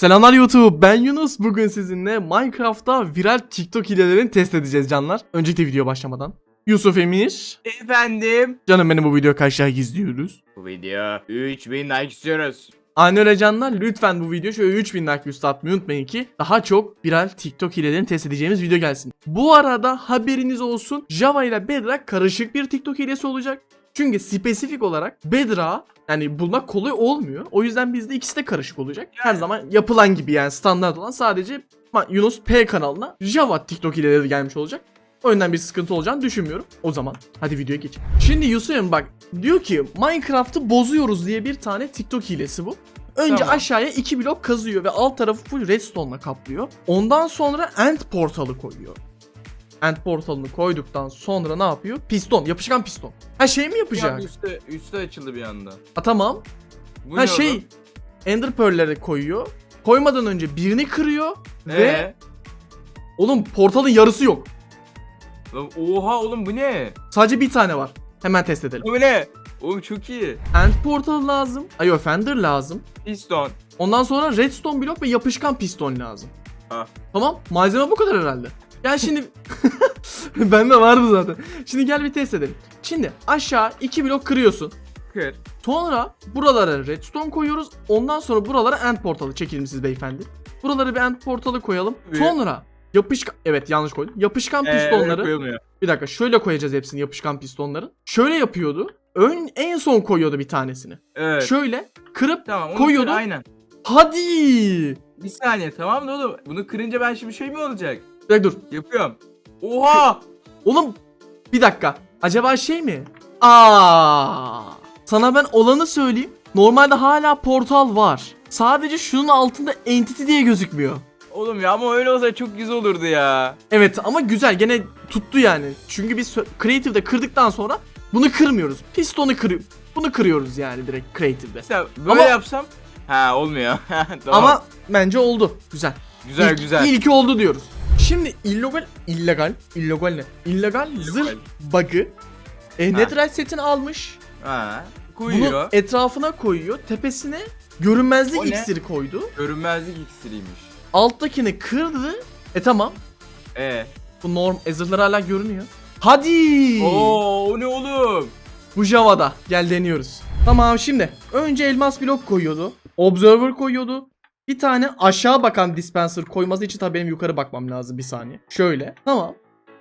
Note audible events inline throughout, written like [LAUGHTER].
Selamlar YouTube ben Yunus bugün sizinle Minecraft'ta viral TikTok hilelerini test edeceğiz canlar. Öncelikle video başlamadan. Yusuf Emir. Efendim. Canım benim bu video kaç like izliyoruz? Bu video 3000 like istiyoruz. Aynı öyle canlar lütfen bu video şöyle 3000 like üstü atmayı unutmayın ki daha çok viral TikTok hilelerini test edeceğimiz video gelsin. Bu arada haberiniz olsun Java ile Bedrock karışık bir TikTok hilesi olacak. Çünkü spesifik olarak Bedrock yani bulmak kolay olmuyor. O yüzden bizde ikisi de karışık olacak. Her zaman yapılan gibi yani standart olan sadece Yunus P kanalına Java TikTok hileleri gelmiş olacak. O yüzden bir sıkıntı olacağını düşünmüyorum. O zaman hadi videoya geçelim. Şimdi Yusuf'um bak diyor ki Minecraft'ı bozuyoruz diye bir tane TikTok hilesi bu. Önce Tamam. aşağıya iki blok kazıyor ve alt tarafı full redstone'la kaplıyor. Ondan sonra end portalı koyuyor. End portalını koyduktan sonra ne yapıyor? Piston, yapışkan piston. Ha şey mi yapacak? anda üstte, üstte açıldı bir anda. Ha tamam. Bu ha ne şey oğlum? Ender Pearl'leri koyuyor. Koymadan önce birini kırıyor ve Ee? oğlum portalın yarısı yok. Lan Oha oğlum bu ne? Sadece bir tane var. Hemen test edelim. Bu ne? Oğlum çok iyi. End portal lazım. Ay Fender lazım. Piston. Ondan sonra redstone blok ve yapışkan piston lazım. Ah. Tamam. Malzeme bu kadar herhalde. Gel şimdi [LAUGHS] bende vardı zaten. Şimdi gel bir test edelim. Şimdi aşağı iki blok kırıyorsun. Kır. Sonra buralara redstone koyuyoruz. Ondan sonra buralara end portalı çekelim siz beyefendi. Buralara bir end portalı koyalım. Sonra yapışkan evet yanlış koydum. Yapışkan Ee, pistonları koyulmuyor. bir dakika şöyle koyacağız hepsini yapışkan pistonların. Şöyle yapıyordu. Ön en son koyuyordu bir tanesini. Evet. Şöyle kırıp Tamam onu aynen. hadi. Bir saniye tamam da oğlum. Bunu kırınca ben şimdi şey mi olacak? Bir dakika dur. Yapıyorum. Oha! Oğlum bir dakika. Acaba şey mi? Aa! Sana ben olanı söyleyeyim. Normalde hala portal var. Sadece şunun altında entity diye gözükmüyor. Oğlum ya ama öyle olsa çok güzel olurdu ya. Evet ama güzel gene tuttu yani. Çünkü biz Creative'de kırdıktan sonra bunu kırmıyoruz. Pistonu kırıyor. Bunu kırıyoruz yani direkt Creative'de. Mesela böyle Ama- yapsam ha olmuyor. [LAUGHS] tamam. Ama bence oldu. Güzel. güzel İlk- güzel. İlki oldu diyoruz. Şimdi illegal, illegal, illegal ne? İllegal zırh bug'ı e. Netherite setini almış. Ha. Bunu Koyuyor. etrafına koyuyor. Tepesine görünmezlik O ne? iksiri koydu. Görünmezlik iksiriymiş. Alttakini kırdı. E tamam. E. Bu norm e, zırhlar hala görünüyor. Hadi. Oo o ne oğlum? Bu Java'da. Gel deniyoruz. Tamam şimdi. Önce elmas blok koyuyordu. Observer koyuyordu. Bir tane aşağı bakan dispenser koyması için tabii benim yukarı bakmam lazım bir saniye. Şöyle. Tamam.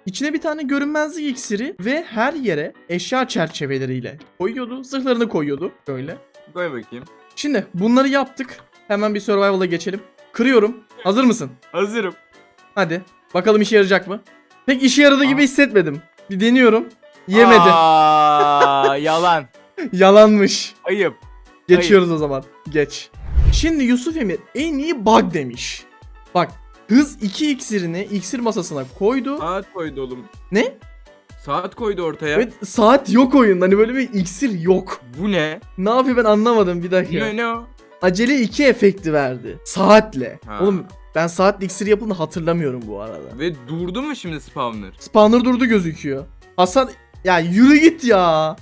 İçine bir tane görünmezlik iksiri ve her yere eşya çerçeveleriyle koyuyordu. Zırhlarını koyuyordu. Böyle. Koy bakayım. Şimdi bunları yaptık. Hemen bir survival'a geçelim. Kırıyorum. Hazır mısın? Hazırım. Hadi. Bakalım işe yarayacak mı? Pek işe yaradığı gibi hissetmedim. Bir deniyorum. Yemedi. Aa, yalan. [LAUGHS] Yalanmış. Ayıp. Geçiyoruz o zaman. Geç. Şimdi Yusuf Emir en iyi bug demiş. Bak hız 2 iksirini iksir masasına koydu. Saat koydu oğlum. Ne? Saat koydu ortaya. Evet saat yok oyunda. Hani böyle bir iksir yok. Bu ne? Ne yapıyor ben anlamadım bir dakika. Ne ne o? Acele 2 efekti verdi. Saatle. Ha. Oğlum ben saatle iksir yapıldığını hatırlamıyorum bu arada. Ve durdu mu şimdi spawner? Spawner durdu gözüküyor. Hasan ya yürü git ya.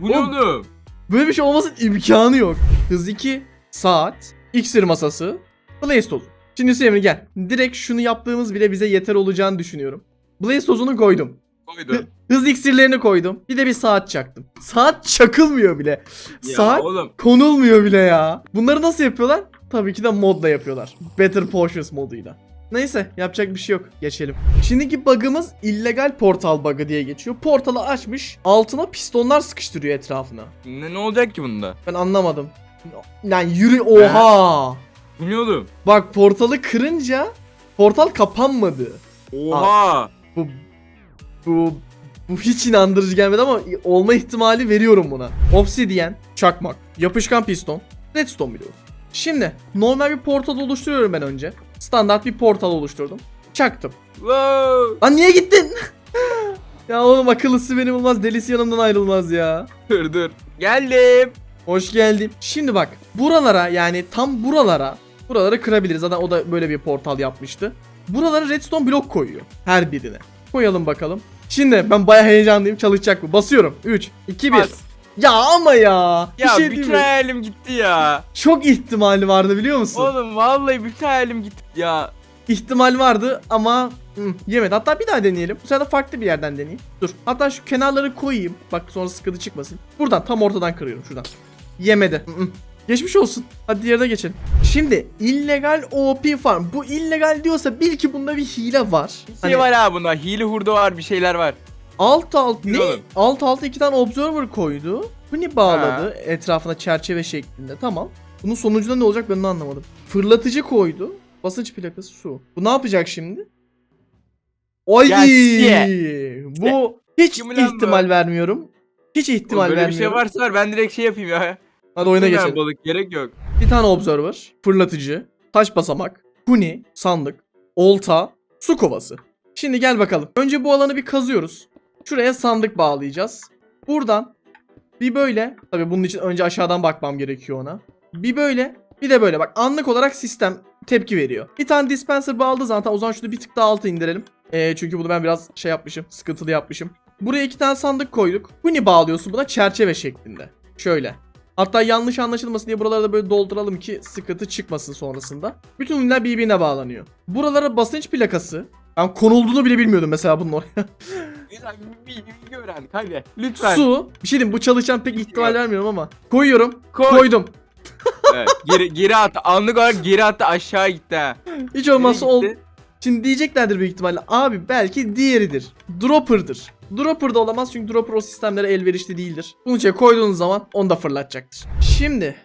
Bu ne Oğlum. oğlum? Böyle bir şey olmasın imkanı yok. Hız 2, saat, iksir masası, blaze tozu. Şimdi Hüseyin gel. Direkt şunu yaptığımız bile bize yeter olacağını düşünüyorum. Blaze tozunu koydum. Koydu. Hız iksirlerini koydum. Bir de bir saat çaktım. Saat çakılmıyor bile. Ya saat oğlum. konulmuyor bile ya. Bunları nasıl yapıyorlar? Tabii ki de modla yapıyorlar. Better Potions moduyla. Neyse yapacak bir şey yok. Geçelim. Şimdiki bug'ımız illegal portal bug'ı diye geçiyor. Portalı açmış. Altına pistonlar sıkıştırıyor etrafına. Ne, ne olacak ki bunda? Ben anlamadım. Yani yürü oha. Oğlum? Bak portalı kırınca portal kapanmadı. Oha. Bu bu bu hiç inandırıcı gelmedi ama olma ihtimali veriyorum buna. Obsidian, çakmak, yapışkan piston, redstone bloğu. Şimdi normal bir portal oluşturuyorum ben önce. Standart bir portal oluşturdum. Çaktım. Wow. Lan niye gittin? [LAUGHS] ya oğlum akıllısı beni bulmaz, delisi yanımdan ayrılmaz ya. Dur dur. Geldim. Hoş geldin. Şimdi bak buralara yani tam buralara buraları kırabiliriz. Zaten o da böyle bir portal yapmıştı. Buralara redstone blok koyuyor her birine. Koyalım bakalım. Şimdi ben baya heyecanlıyım çalışacak mı? Basıyorum. 3, 2, 1. Bas. Ya ama ya. Ya bir şey bütün mi? hayalim gitti ya. Çok ihtimali vardı biliyor musun? Oğlum vallahi bütün hayalim gitti ya. İhtimal vardı ama hı, yemedi. Hatta bir daha deneyelim. Bu sefer de farklı bir yerden deneyeyim. Dur. Hatta şu kenarları koyayım. Bak sonra sıkıntı çıkmasın. Buradan tam ortadan kırıyorum şuradan. Yemedi. Geçmiş olsun. Hadi diğerine geçelim. Şimdi illegal OP farm. Bu illegal diyorsa bil ki bunda bir hile var. Bir şey Hani var ha bunda. Hile hurda var bir şeyler var. alt alt ne? Oğlum? Alt alta iki tane observer koydu. Bu ne bağladı etrafına çerçeve şeklinde. Tamam. Bunun sonucunda ne olacak ben onu anlamadım. Fırlatıcı koydu. Basınç plakası su. Bu ne yapacak şimdi? Ay! Bu hiç lan bu? ihtimal vermiyorum. Hiç ihtimal Oğlum böyle bir vermiyorum. şey varsa var, ben direkt şey yapayım ya. Hadi oyuna geçelim. Balık gerek yok. Bir tane observer, fırlatıcı, taş basamak, huni, sandık, olta, su kovası. Şimdi gel bakalım. Önce bu alanı bir kazıyoruz. Şuraya sandık bağlayacağız. Buradan bir böyle. Tabii bunun için önce aşağıdan bakmam gerekiyor ona. Bir böyle bir de böyle. Bak anlık olarak sistem tepki veriyor. Bir tane dispenser bağladı zaten. O zaman şunu bir tık daha alta indirelim. Ee, çünkü bunu ben biraz şey yapmışım. Sıkıntılı yapmışım. Buraya iki tane sandık koyduk. Huni bağlıyorsun buna çerçeve şeklinde. Şöyle. Hatta yanlış anlaşılmasın diye buraları da böyle dolduralım ki sıkıntı çıkmasın sonrasında. Bütün ürünler birbirine bağlanıyor. Buralara basınç plakası. Ben konulduğunu bile bilmiyordum mesela bunun oraya. [LAUGHS] Bilgi, öğrendik hadi. Lütfen. Su. Bir şey diyeyim bu çalışan pek ihtimal vermiyorum ama. Koyuyorum. Koy. Koydum. [LAUGHS] Evet, geri, geri attı. Anlık olarak geri attı aşağı gitti ha. Hiç olmazsa ol. Şimdi diyeceklerdir büyük ihtimalle. Abi belki diğeridir. Dropper'dır. Dropper da olamaz çünkü dropper o sistemlere elverişli değildir. Bunu içine koyduğunuz zaman onu da fırlatacaktır. Şimdi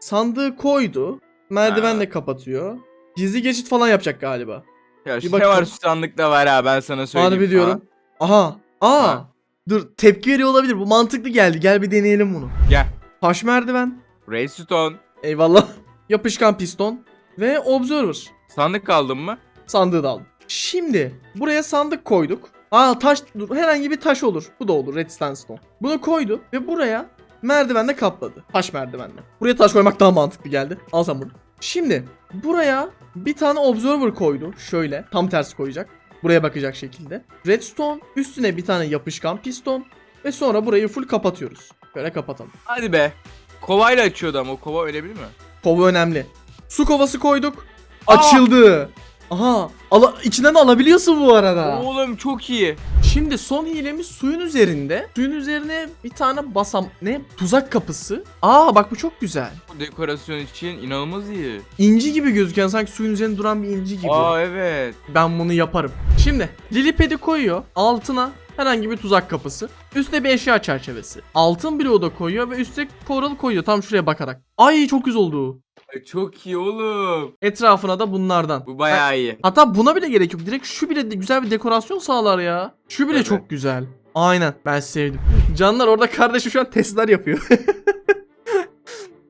sandığı koydu. Merdiven Ha. de kapatıyor. Gizli geçit falan yapacak galiba. Ya Bir ne var şu sandıkta var ha ben sana söyleyeyim. Harbi diyorum. Aha. Aa. Ha. Dur tepki veriyor olabilir. Bu mantıklı geldi. Gel bir deneyelim bunu. Gel. Taş merdiven. Redstone. Eyvallah. [LAUGHS] Yapışkan piston. Ve observer. Sandık kaldın mı? Sandığı da aldım. Şimdi buraya sandık koyduk. Aa taş herhangi bir taş olur. Bu da olur redstone stone. Bunu koydu ve buraya merdivenle kapladı. Taş merdivenle. Buraya taş koymak daha mantıklı geldi. Al sen bunu. Şimdi buraya bir tane observer koydu. Şöyle tam tersi koyacak. Buraya bakacak şekilde. Redstone üstüne bir tane yapışkan piston ve sonra burayı full kapatıyoruz. Böyle kapatalım. Hadi be. Kovayla açıyordu ama o kova ölebilir mi? Kova önemli. Su kovası koyduk. Aa! Açıldı. Aha. Ala içinden alabiliyorsun bu arada. Oğlum çok iyi. Şimdi son hilemiz suyun üzerinde. Suyun üzerine bir tane basam ne? Tuzak kapısı. Aa bak bu çok güzel. Bu dekorasyon için inanılmaz iyi. İnci gibi gözüken sanki suyun üzerinde duran bir inci gibi. Aa evet. Ben bunu yaparım. Şimdi lilipedi koyuyor. Altına herhangi bir tuzak kapısı. Üstte bir eşya çerçevesi. Altın bloğu da koyuyor ve üstte coral koyuyor tam şuraya bakarak. Ay çok güzel oldu. Ay, Çok iyi oğlum. Etrafına da bunlardan. Bu bayağı iyi. Hatta buna bile gerek yok. Direkt şu bile de güzel bir dekorasyon sağlar ya. Şu bile Evet. çok güzel. Aynen. Ben sevdim. Canlar orada kardeşim şu an testler yapıyor. [LAUGHS]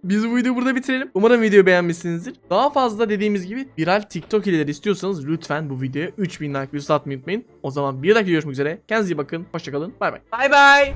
Biz bu videoyu burada bitirelim. Umarım videoyu beğenmişsinizdir. Daha fazla dediğimiz gibi viral TikTok hileleri istiyorsanız lütfen bu videoya 3000 like bir atmayı unutmayın. O zaman bir dakika görüşmek üzere. Kendinize iyi bakın. Hoşçakalın. Bay bay. Bay bay.